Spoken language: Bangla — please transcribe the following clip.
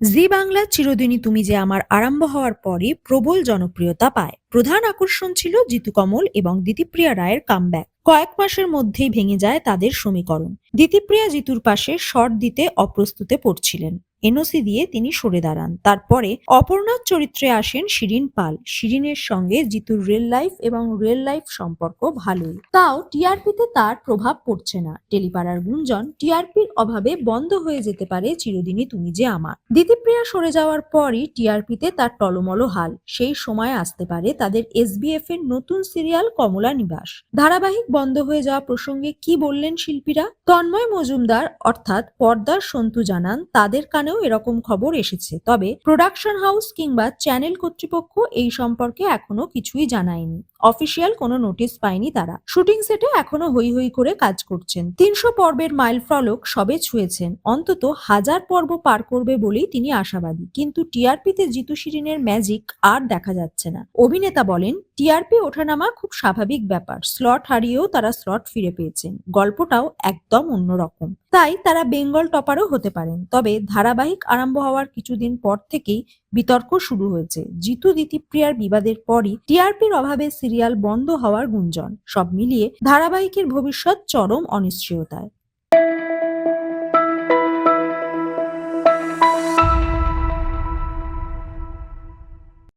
জি বাংলা চিরদিনই তুমি যে আমার আরম্ভ হওয়ার পরে প্রবল জনপ্রিয়তা পায়। প্রধান আকর্ষণ ছিল জিতু কমল এবং দিতিপ্রিয়া রায়ের কামব্যাক কয়েক মাসের মধ্যেই ভেঙে যায় তাদের সমীকরণ। দিতিপ্রিয়া জিতুর পাশে শট দিতে অপ্রস্তুতে পড়ছিলেন। এনওসি দিয়ে তিনি সরে দাঁড়ান। তারপরে অপর্ণার চরিত্রে আসেন শিরিন পাল। শিরিনের সঙ্গে জিতুর রিয়েল লাইফ এবং রিয়েল লাইফ সম্পর্ক ভালোই। তাও টিআরপিতে তার প্রভাব পড়ছে না। টেলিপাড়ার গুঞ্জন, টিআরপির অভাবে বন্ধ হয়ে যেতে পারে চিরদিনই তুমি যে আমার। দিদিপ্রিয়া সরে যাওয়ার পরই টিআরপিতে তার টলমলো হাল। সেই সময় আসতে পারে তাদের এসবিএফ এর নতুন সিরিয়াল কমলা নিবাস। ধারাবাহিক বন্ধ হয়ে যাওয়া প্রসঙ্গে কি বললেন শিল্পীরা? তন্ময় মজুমদার, অর্থাৎ পর্দার সন্তু জানান, তাদের কানেও এরকম খবর এসেছে। তবে প্রোডাকশন হাউস কিংবা চ্যানেল কর্তৃপক্ষ এই সম্পর্কে এখনও কিছুই জানায়নি। অফিসিয়াল কোনো নোটিশ পায়নি তারা। শুটিং সেটে এখনও হই হই করে কাজ করছেন। তিনশো পর্বের মাইল ফলক সবে ছুঁয়েছেন। অন্তত হাজার পর্ব পার করবে বলেই তিনি আশাবাদী। কিন্তু টিআরপিতে জিতু শিরিনের ম্যাজিক আর দেখা যাচ্ছে না। অভিনেতা বলেন, টিআরপি ওঠানামা খুব স্বাভাবিক ব্যাপার। স্লট হারিয়েও তারা স্লট ফিরে পেয়েছেন। গল্পটাও একদম অন্যরকম। তাই তারা বেঙ্গল টপারও হতে পারেন। তবে ধারাবাহিক আরম্ভ হওয়ার কিছুদিন পর থেকেই বিতর্ক শুরু হয়েছে। জিতু দিতিপ্রিয়ার বিবাদের পরই টিআরপির অভাবে সিরিয়াল বন্ধ হওয়ার গুঞ্জন। সব মিলিয়ে ধারাবাহিকের ভবিষ্যৎ চরম অনিশ্চয়তায়।